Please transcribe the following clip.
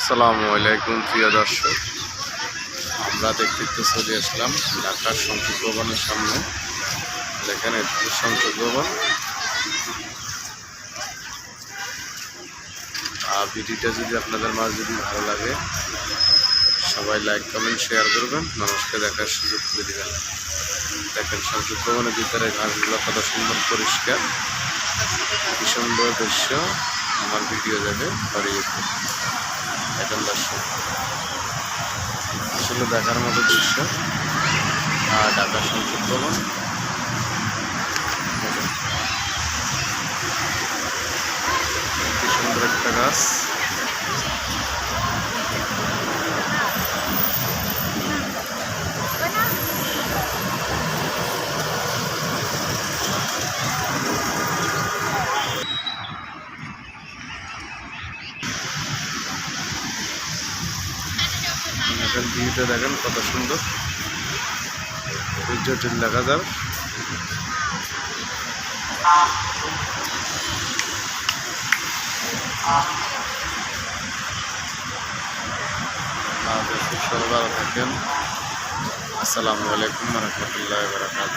আসসালামু আলাইকুম, প্রিয় দর্শক। আমরা দেখতে চলে আসলাম ঢাকার সংসদ ভবনের সামনে। হচ্ছে সংসদ ভবন। আর ভিডিওটা যদি আপনাদের মাঝে যদি ভালো লাগে, সবাই লাইক, কমেন্ট, শেয়ার করবেন। মানুষকে দেখার সুযোগ করে দেবেন। দেখেন সংসদ ভবনের ভিতরে ঘাসগুলো কত সুন্দর পরিষ্কার। কি সুন্দর দৃশ্য। আমার ভিডিও যাবে ছড়িয়ে দর্শক। আসলে দেখার মতো দৃশ্য। আর সংসদ ভবন সুন্দর একটা গাছ। এখন ভিউটা দেখেন কত সুন্দর। জটিল দেখা যাবে। আপনাদের খুব সবাই থাকেন। আসসালামু আলাইকুম রহমতুল্লাহ বারকাত